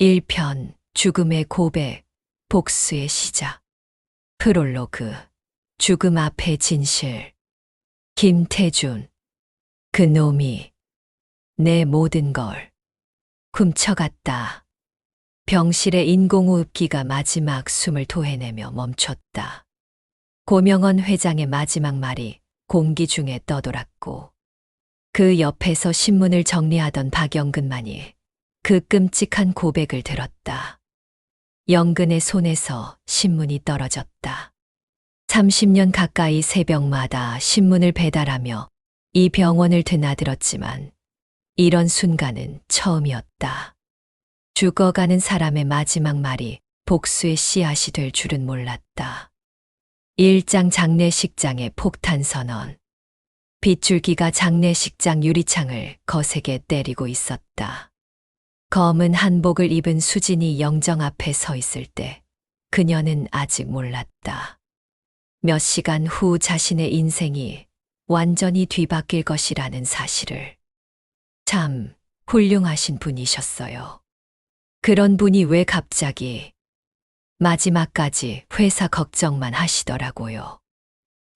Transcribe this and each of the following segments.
1편 죽음의 고백, 복수의 시작. 프롤로그 죽음 앞의 진실. 김태준 그 놈이 내 모든 걸 훔쳐갔다. 병실의 인공호흡기가 마지막 숨을 토해내며 멈췄다. 고명원 회장의 마지막 말이 공기 중에 떠돌았고 그 옆에서 신문을 정리하던 박영근만이 그 끔찍한 고백을 들었다. 영근의 손에서 신문이 떨어졌다. 30년 가까이 새벽마다 신문을 배달하며 이 병원을 드나들었지만 이런 순간은 처음이었다. 죽어가는 사람의 마지막 말이 복수의 씨앗이 될 줄은 몰랐다. 일장 장례식장의 폭탄 선언. 빗줄기가 장례식장 유리창을 거세게 때리고 있었다. 검은 한복을 입은 수진이 영정 앞에 서 있을 때 그녀는 아직 몰랐다. 몇 시간 후 자신의 인생이 완전히 뒤바뀔 것이라는 사실을. 참 훌륭하신 분이셨어요. 그런 분이 왜 갑자기 마지막까지 회사 걱정만 하시더라고요.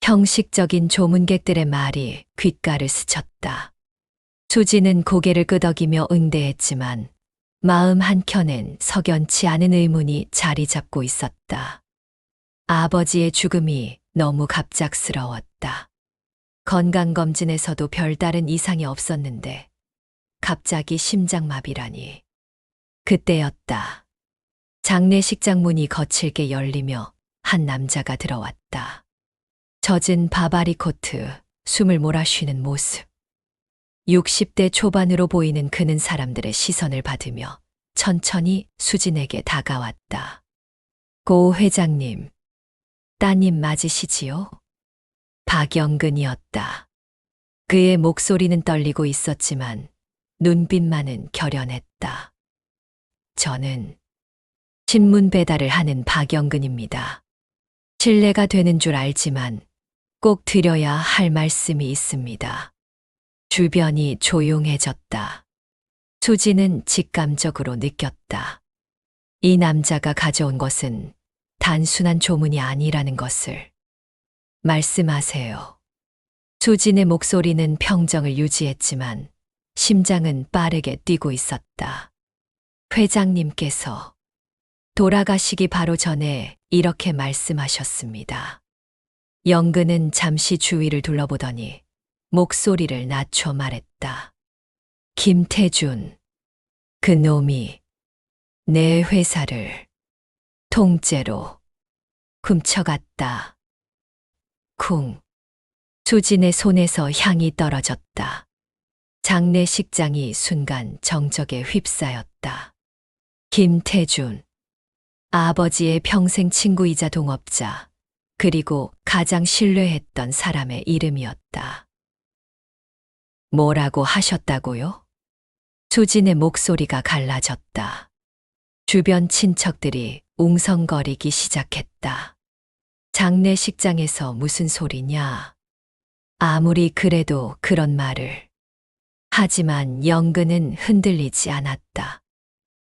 형식적인 조문객들의 말이 귓가를 스쳤다. 수지는 고개를 끄덕이며 응대했지만 마음 한켠엔 석연치 않은 의문이 자리 잡고 있었다. 아버지의 죽음이 너무 갑작스러웠다. 건강검진에서도 별다른 이상이 없었는데 갑자기 심장마비라니. 그때였다. 장례식장 문이 거칠게 열리며 한 남자가 들어왔다. 젖은 바바리 코트, 숨을 몰아쉬는 모습. 60대 초반으로 보이는 그는 사람들의 시선을 받으며 천천히 수진에게 다가왔다. 고 회장님, 따님 맞으시지요? 박영근이었다. 그의 목소리는 떨리고 있었지만 눈빛만은 결연했다. 저는 신문 배달을 하는 박영근입니다. 신뢰가 되는 줄 알지만 꼭 드려야 할 말씀이 있습니다. 주변이 조용해졌다. 수지는 직감적으로 느꼈다. 이 남자가 가져온 것은 단순한 조문이 아니라는 것을. 말씀하세요. 수진의 목소리는 평정을 유지했지만 심장은 빠르게 뛰고 있었다. 회장님께서 돌아가시기 바로 전에 이렇게 말씀하셨습니다. 영근은 잠시 주위를 둘러보더니 목소리를 낮춰 말했다. 김태준, 그 놈이 내 회사를 통째로 훔쳐갔다. 쿵. 수진의 손에서 향이 떨어졌다. 장례식장이 순간 정적에 휩싸였다. 김태준. 아버지의 평생 친구이자 동업자, 그리고 가장 신뢰했던 사람의 이름이었다. 뭐라고 하셨다고요? 수진의 목소리가 갈라졌다. 주변 친척들이 웅성거리기 시작했다. 장례식장에서 무슨 소리냐? 아무리 그래도 그런 말을. 하지만 영근은 흔들리지 않았다.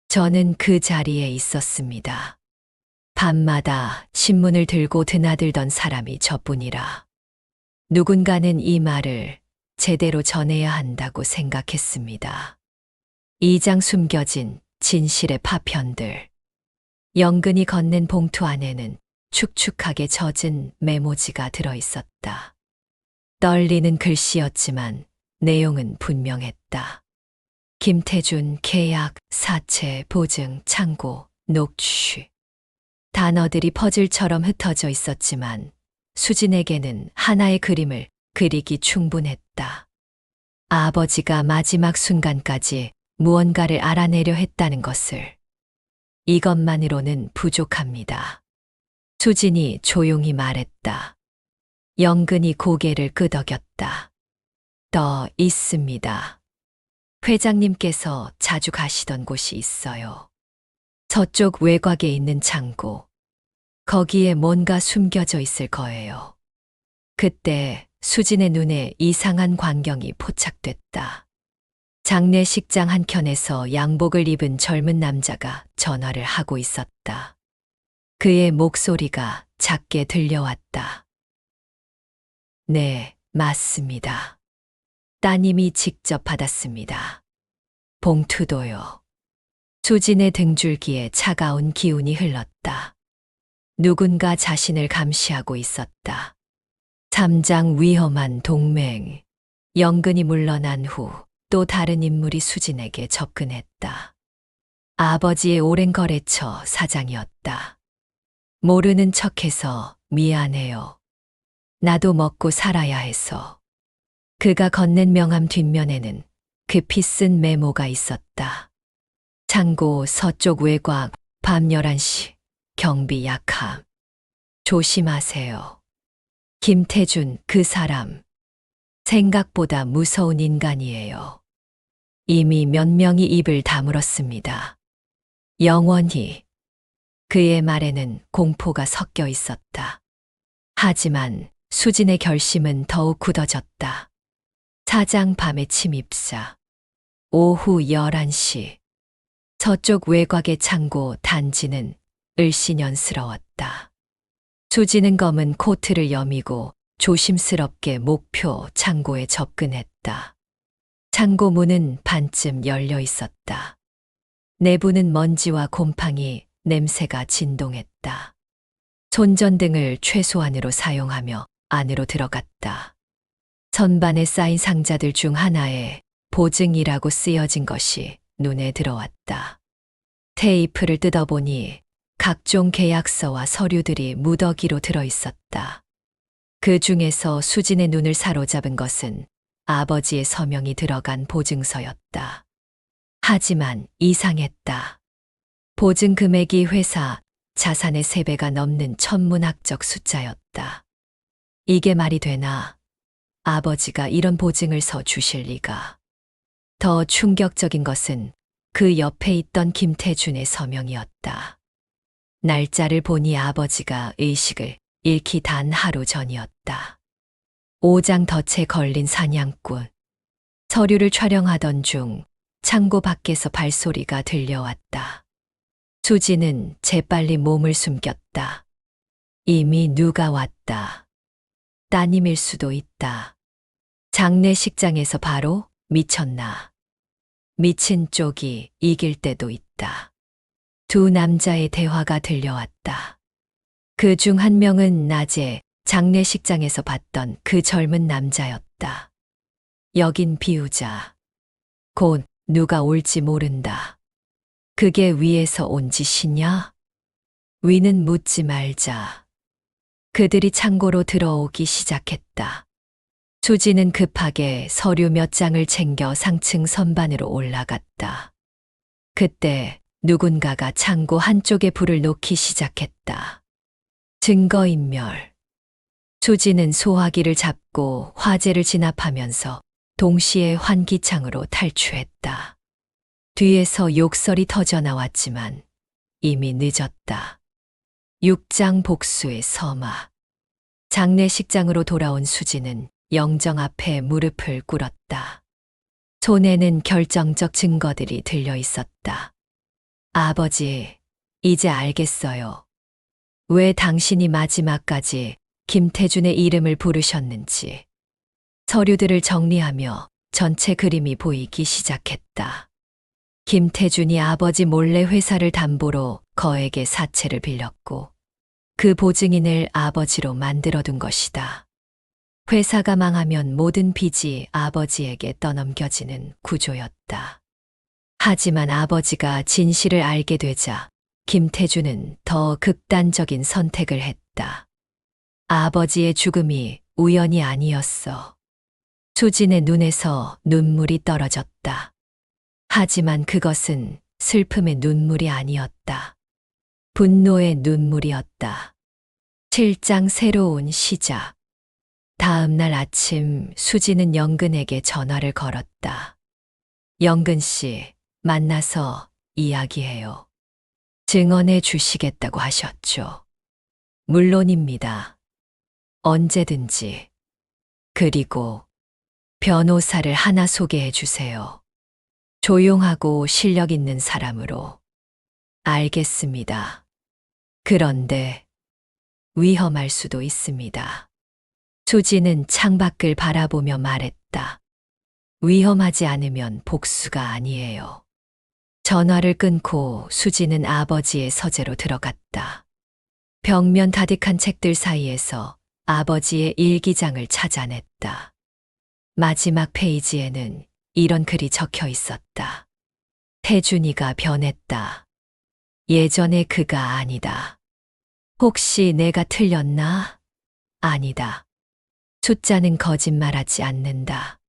저는 그 자리에 있었습니다. 밤마다 신문을 들고 드나들던 사람이 저뿐이라. 누군가는 이 말을 제대로 전해야 한다고 생각했습니다. 이장 숨겨진 진실의 파편들. 영근이 건넨 봉투 안에는 축축하게 젖은 메모지가 들어 있었다. 떨리는 글씨였지만 내용은 분명했다. 김태준 계약, 사채, 보증, 창고, 녹취. 단어들이 퍼즐처럼 흩어져 있었지만 수진에게는 하나의 그림을 그리기 충분했다. 아버지가 마지막 순간까지 무언가를 알아내려 했다는 것을. 이것만으로는 부족합니다. 수진이 조용히 말했다. 영근이 고개를 끄덕였다. 더 있습니다. 회장님께서 자주 가시던 곳이 있어요. 저쪽 외곽에 있는 창고. 거기에 뭔가 숨겨져 있을 거예요. 그때 수진의 눈에 이상한 광경이 포착됐다. 장례식장 한켠에서 양복을 입은 젊은 남자가 전화를 하고 있었다. 그의 목소리가 작게 들려왔다. 네, 맞습니다. 따님이 직접 받았습니다. 봉투도요. 수진의 등줄기에 차가운 기운이 흘렀다. 누군가 자신을 감시하고 있었다. 삼장 위험한 동맹. 영근이 물러난 후 또 다른 인물이 수진에게 접근했다. 아버지의 오랜 거래처 사장이었다. 모르는 척해서 미안해요. 나도 먹고 살아야 해서. 그가 건넨 명함 뒷면에는 급히 쓴 메모가 있었다. 창고 서쪽 외곽 밤 11시 경비 약함. 조심하세요. 김태준 그 사람. 생각보다 무서운 인간이에요. 이미 몇 명이 입을 다물었습니다. 영원히. 그의 말에는 공포가 섞여 있었다. 하지만 수진의 결심은 더욱 굳어졌다. 사장 밤의 침입사. 오후 11시. 서쪽 외곽의 창고 단지는 을씨년스러웠다. 수지는 검은 코트를 여미고 조심스럽게 목표 창고에 접근했다. 창고 문은 반쯤 열려 있었다. 내부는 먼지와 곰팡이, 냄새가 진동했다. 손전등을 최소한으로 사용하며 안으로 들어갔다. 선반에 쌓인 상자들 중 하나에 보증이라고 쓰여진 것이 눈에 들어왔다. 테이프를 뜯어보니 각종 계약서와 서류들이 무더기로 들어 있었다. 그 중에서 수진의 눈을 사로잡은 것은 아버지의 서명이 들어간 보증서였다. 하지만 이상했다. 보증 금액이 회사 자산의 3배가 넘는 천문학적 숫자였다. 이게 말이 되나? 아버지가 이런 보증을 서 주실 리가. 더 충격적인 것은 그 옆에 있던 김태준의 서명이었다. 날짜를 보니 아버지가 의식을 잃기 단 하루 전이었다. 오장 덫에 걸린 사냥꾼. 서류를 촬영하던 중 창고 밖에서 발소리가 들려왔다. 수지는 재빨리 몸을 숨겼다. 이미 누가 왔다. 따님일 수도 있다. 장례식장에서 바로 미쳤나. 미친 쪽이 이길 때도 있다. 두 남자의 대화가 들려왔다. 그 중 한 명은 낮에 장례식장에서 봤던 그 젊은 남자였다. 여긴 비우자. 곧 누가 올지 모른다. 그게 위에서 온 짓이냐? 위는 묻지 말자. 그들이 창고로 들어오기 시작했다. 수지는 급하게 서류 몇 장을 챙겨 상층 선반으로 올라갔다. 그때 누군가가 창고 한쪽에 불을 놓기 시작했다. 증거인멸. 수지는 소화기를 잡고 화재를 진압하면서 동시에 환기창으로 탈출했다. 뒤에서 욕설이 터져 나왔지만 이미 늦었다. 육장 복수의 서마. 장례식장으로 돌아온 수지는 영정 앞에 무릎을 꿇었다. 손에는 결정적 증거들이 들려 있었다. 아버지, 이제 알겠어요. 왜 당신이 마지막까지 김태준의 이름을 부르셨는지. 서류들을 정리하며 전체 그림이 보이기 시작했다. 김태준이 아버지 몰래 회사를 담보로 거액의 사채를 빌렸고 그 보증인을 아버지로 만들어둔 것이다. 회사가 망하면 모든 빚이 아버지에게 떠넘겨지는 구조였다. 하지만 아버지가 진실을 알게 되자 김태준은 더 극단적인 선택을 했다. 아버지의 죽음이 우연이 아니었어. 수진의 눈에서 눈물이 떨어졌다. 하지만 그것은 슬픔의 눈물이 아니었다. 분노의 눈물이었다. 7장 새로운 시작. 다음 날 아침 수지는 영근에게 전화를 걸었다. 영근 씨, 만나서 이야기해요. 증언해 주시겠다고 하셨죠. 물론입니다. 언제든지. 그리고 변호사를 하나 소개해 주세요. 조용하고 실력 있는 사람으로. 알겠습니다. 그런데 위험할 수도 있습니다. 수지는 창밖을 바라보며 말했다. 위험하지 않으면 복수가 아니에요. 전화를 끊고 수지는 아버지의 서재로 들어갔다. 벽면 가득한 책들 사이에서 아버지의 일기장을 찾아냈다. 마지막 페이지에는 이런 글이 적혀 있었다. 태준이가 변했다. 예전의 그가 아니다. 혹시 내가 틀렸나? 아니다. 숫자는 거짓말하지 않는다.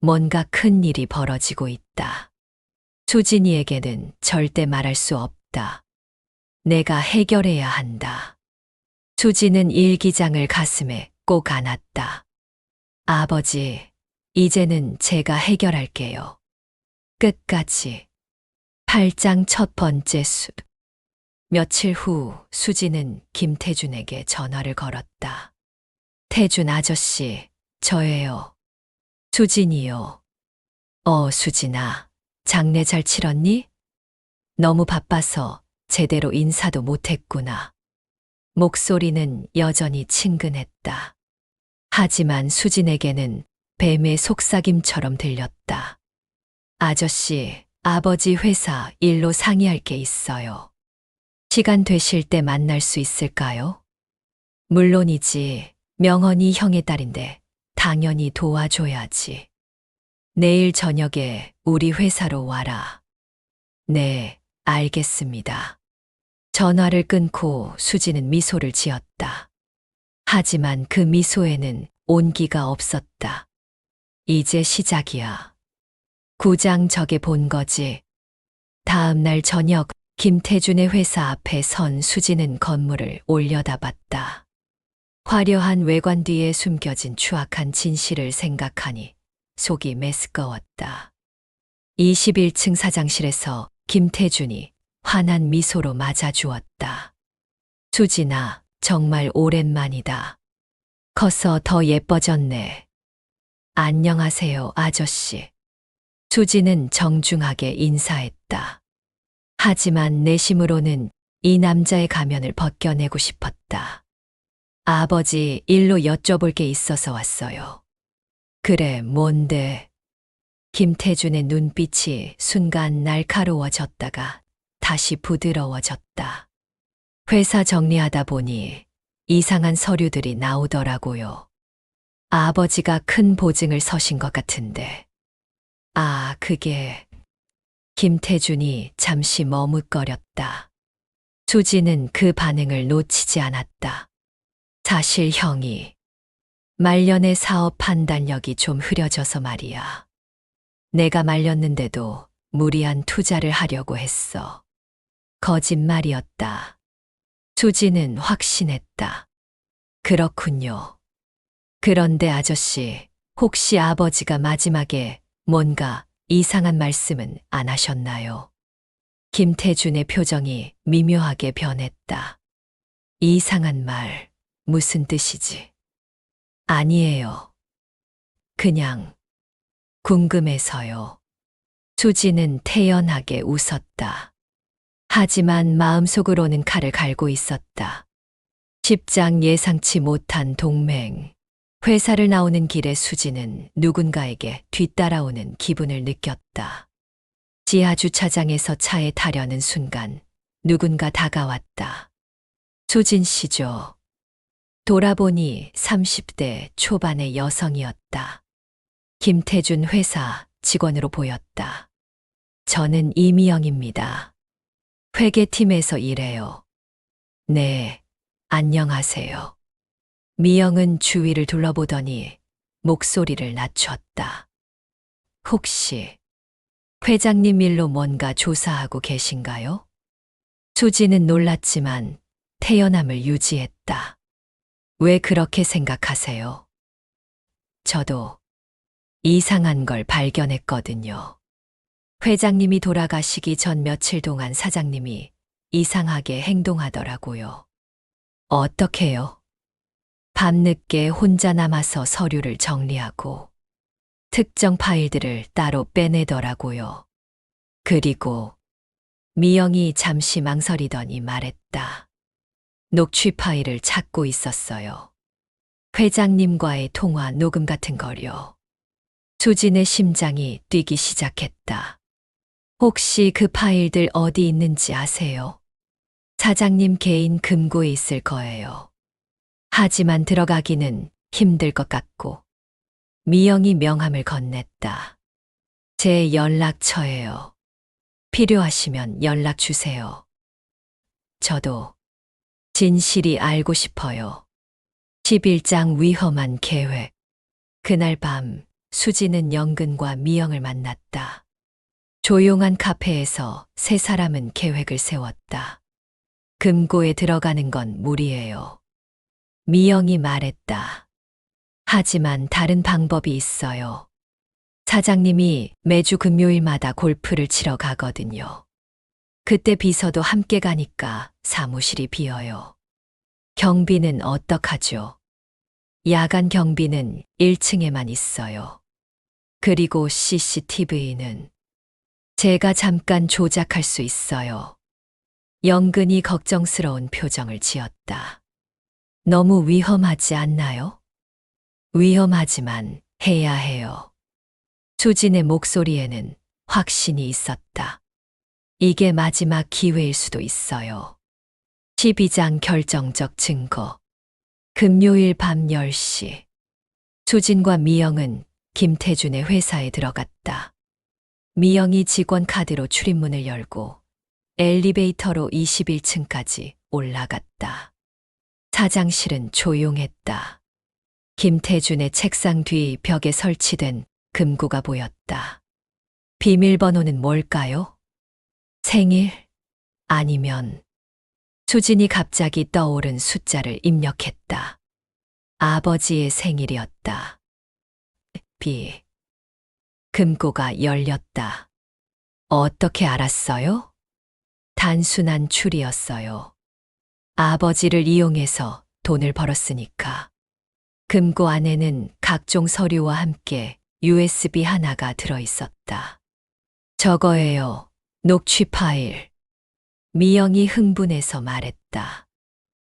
뭔가 큰 일이 벌어지고 있다. 수진이에게는 절대 말할 수 없다. 내가 해결해야 한다. 수지는 일기장을 가슴에 꼭 안았다. 아버지, 이제는 제가 해결할게요. 끝까지. 8장 첫 번째 수. 며칠 후 수지는 김태준에게 전화를 걸었다. 태준 아저씨, 저예요. 수진이요. 어, 수진아. 장례 잘 치렀니? 너무 바빠서 제대로 인사도 못했구나. 목소리는 여전히 친근했다. 하지만 수진에게는 뱀의 속삭임처럼 들렸다. 아저씨, 아버지 회사 일로 상의할 게 있어요. 시간 되실 때 만날 수 있을까요? 물론이지. 명언이 형의 딸인데 당연히 도와줘야지. 내일 저녁에 우리 회사로 와라. 네, 알겠습니다. 전화를 끊고 수지는 미소를 지었다. 하지만 그 미소에는 온기가 없었다. 이제 시작이야. 구장 적에 본 거지. 다음 날 저녁 김태준의 회사 앞에 선 수지는 건물을 올려다봤다. 화려한 외관 뒤에 숨겨진 추악한 진실을 생각하니 속이 메스꺼웠다. 21층 사장실에서 김태준이 환한 미소로 맞아주었다. 수진아, 정말 오랜만이다. 커서 더 예뻐졌네. 안녕하세요, 아저씨. 수지는 정중하게 인사했다. 하지만 내심으로는 이 남자의 가면을 벗겨내고 싶었다. 아버지, 일로 여쭤볼 게 있어서 왔어요. 그래, 뭔데? 김태준의 눈빛이 순간 날카로워졌다가 다시 부드러워졌다. 회사 정리하다 보니 이상한 서류들이 나오더라고요. 아버지가 큰 보증을 서신 것 같은데. 아, 그게. 김태준이 잠시 머뭇거렸다. 수지는 그 반응을 놓치지 않았다. 사실 형이 말년의 사업 판단력이 좀 흐려져서 말이야. 내가 말렸는데도 무리한 투자를 하려고 했어. 거짓말이었다. 수지는 확신했다. 그렇군요. 그런데 아저씨, 혹시 아버지가 마지막에 뭔가 이상한 말씀은 안 하셨나요? 김태준의 표정이 미묘하게 변했다. 이상한 말, 무슨 뜻이지? 아니에요. 그냥 궁금해서요. 수지는 태연하게 웃었다. 하지만 마음속으로는 칼을 갈고 있었다. 십장 예상치 못한 동맹. 회사를 나오는 길에 수지는 누군가에게 뒤따라오는 기분을 느꼈다. 지하 주차장에서 차에 타려는 순간 누군가 다가왔다. 수진 씨죠. 돌아보니 30대 초반의 여성이었다. 김태준 회사 직원으로 보였다. 저는 이미영입니다. 회계팀에서 일해요. 네, 안녕하세요. 미영은 주위를 둘러보더니 목소리를 낮췄다. 혹시 회장님 일로 뭔가 조사하고 계신가요? 수지는 놀랐지만 태연함을 유지했다. 왜 그렇게 생각하세요? 저도 이상한 걸 발견했거든요. 회장님이 돌아가시기 전 며칠 동안 사장님이 이상하게 행동하더라고요. 어떻게요? 밤늦게 혼자 남아서 서류를 정리하고 특정 파일들을 따로 빼내더라고요. 그리고 미영이 잠시 망설이더니 말했다. 녹취 파일을 찾고 있었어요. 회장님과의 통화 녹음 같은 거요. 수진의 심장이 뛰기 시작했다. 혹시 그 파일들 어디 있는지 아세요? 사장님 개인 금고에 있을 거예요. 하지만 들어가기는 힘들 것 같고. 미영이 명함을 건넸다. 제 연락처예요. 필요하시면 연락 주세요. 저도 진실이 알고 싶어요. 11장 위험한 계획. 그날 밤 수지는 영근과 미영을 만났다. 조용한 카페에서 세 사람은 계획을 세웠다. 금고에 들어가는 건 무리예요. 미영이 말했다. 하지만 다른 방법이 있어요. 사장님이 매주 금요일마다 골프를 치러 가거든요. 그때 비서도 함께 가니까 사무실이 비어요. 경비는 어떡하죠? 야간 경비는 1층에만 있어요. 그리고 CCTV는 제가 잠깐 조작할 수 있어요. 영근이 걱정스러운 표정을 지었다. 너무 위험하지 않나요? 위험하지만 해야 해요. 수진의 목소리에는 확신이 있었다. 이게 마지막 기회일 수도 있어요. 12장 결정적 증거. 금요일 밤 10시. 수진과 미영은 김태준의 회사에 들어갔다. 미영이 직원 카드로 출입문을 열고 엘리베이터로 21층까지 올라갔다. 사장실은 조용했다. 김태준의 책상 뒤 벽에 설치된 금고가 보였다. 비밀번호는 뭘까요? 생일? 아니면 수진이 갑자기 떠오른 숫자를 입력했다. 아버지의 생일이었다. 비. 금고가 열렸다. 어떻게 알았어요? 단순한 추리였어요. 아버지를 이용해서 돈을 벌었으니까. 금고 안에는 각종 서류와 함께 USB 하나가 들어 있었다. 저거예요. 녹취 파일. 미영이 흥분해서 말했다.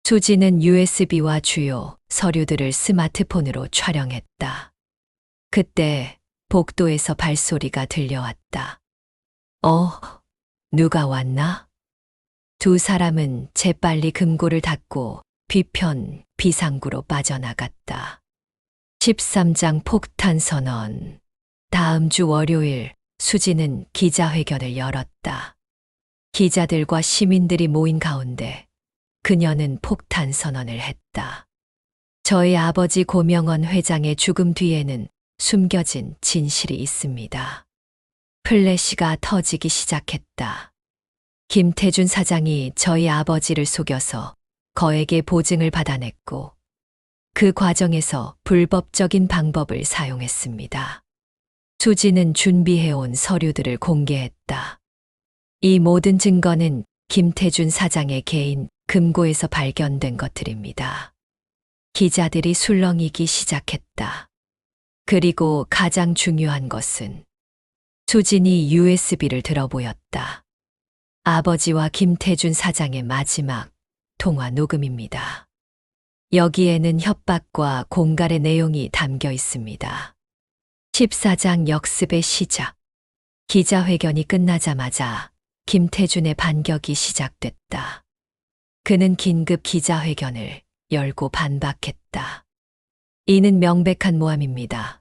수지는 USB와 주요 서류들을 스마트폰으로 촬영했다. 그때 복도에서 발소리가 들려왔다. 어, 누가 왔나? 두 사람은 재빨리 금고를 닫고 뒤편 비상구로 빠져나갔다. 13장 폭탄 선언. 다음 주 월요일 수지는 기자회견을 열었다. 기자들과 시민들이 모인 가운데 그녀는 폭탄 선언을 했다. 저희 아버지 고명원 회장의 죽음 뒤에는 숨겨진 진실이 있습니다. 플래시가 터지기 시작했다. 김태준 사장이 저희 아버지를 속여서 거액의 보증을 받아냈고 그 과정에서 불법적인 방법을 사용했습니다. 수지는 준비해온 서류들을 공개했다. 이 모든 증거는 김태준 사장의 개인 금고에서 발견된 것들입니다. 기자들이 술렁이기 시작했다. 그리고 가장 중요한 것은 수진이 USB를 들어보였다. 아버지와 김태준 사장의 마지막 통화 녹음입니다. 여기에는 협박과 공갈의 내용이 담겨 있습니다. 14장 역습의 시작. 기자회견이 끝나자마자 김태준의 반격이 시작됐다. 그는 긴급 기자회견을 열고 반박했다. 이는 명백한 모함입니다.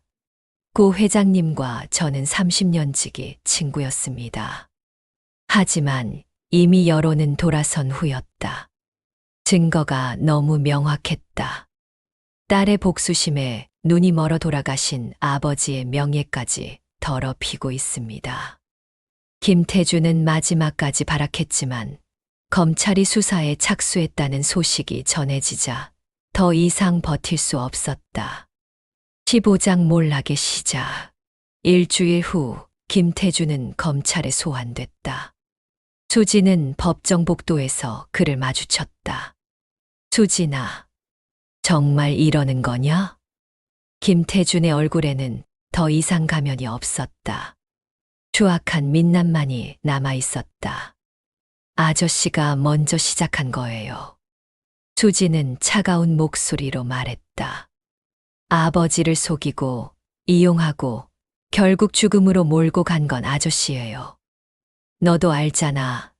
고 회장님과 저는 30년 지기 친구였습니다. 하지만 이미 여론은 돌아선 후였다. 증거가 너무 명확했다. 딸의 복수심에 눈이 멀어 돌아가신 아버지의 명예까지 더럽히고 있습니다. 김태준은 마지막까지 발악했지만 검찰이 수사에 착수했다는 소식이 전해지자 더 이상 버틸 수 없었다. 15장 몰락의 시작. 일주일 후 김태준은 검찰에 소환됐다. 수지는 법정 복도에서 그를 마주쳤다. 수진아, 정말 이러는 거냐? 김태준의 얼굴에는 더 이상 가면이 없었다. 추악한 민낯만이 남아 있었다. 아저씨가 먼저 시작한 거예요. 수지는 차가운 목소리로 말했다. 아버지를 속이고 이용하고 결국 죽음으로 몰고 간 건 아저씨예요. 너도 알잖아.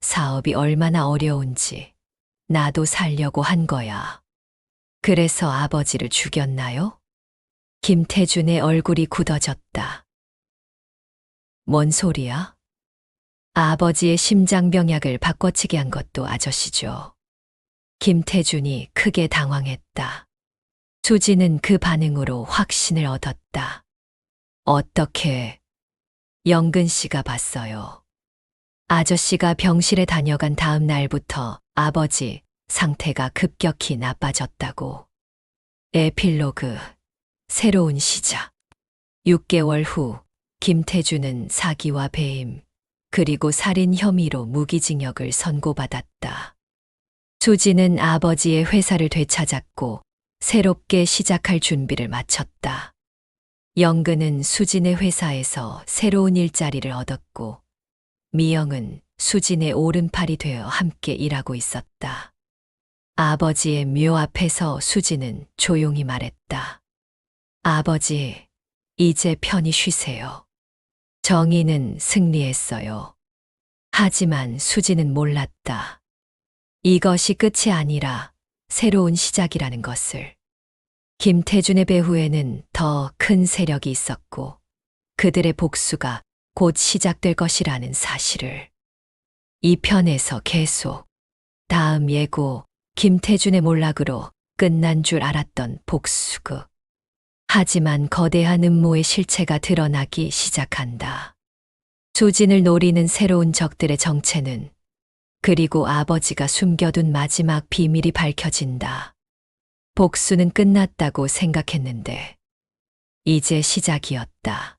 사업이 얼마나 어려운지. 나도 살려고 한 거야. 그래서 아버지를 죽였나요? 김태준의 얼굴이 굳어졌다. 뭔 소리야? 아버지의 심장병약을 바꿔치게 한 것도 아저씨죠. 김태준이 크게 당황했다. 수지는 그 반응으로 확신을 얻었다. 어떻게? 영근 씨가 봤어요. 아저씨가 병실에 다녀간 다음 날부터 아버지 상태가 급격히 나빠졌다고. 에필로그. 새로운 시작. 6개월 후, 김태준은 사기와 배임, 그리고 살인 혐의로 무기징역을 선고받았다. 수지는 아버지의 회사를 되찾았고, 새롭게 시작할 준비를 마쳤다. 영근은 수진의 회사에서 새로운 일자리를 얻었고, 미영은 수진의 오른팔이 되어 함께 일하고 있었다. 아버지의 묘 앞에서 수진은 조용히 말했다. 아버지, 이제 편히 쉬세요. 정의는 승리했어요. 하지만 수지는 몰랐다. 이것이 끝이 아니라 새로운 시작이라는 것을. 김태준의 배후에는 더 큰 세력이 있었고 그들의 복수가 곧 시작될 것이라는 사실을. 이 편에서 계속 다음 예고 김태준의 몰락으로 끝난 줄 알았던 복수극. 하지만 거대한 음모의 실체가 드러나기 시작한다. 조진을 노리는 새로운 적들의 정체는 그리고 아버지가 숨겨둔 마지막 비밀이 밝혀진다. 복수는 끝났다고 생각했는데 이제 시작이었다.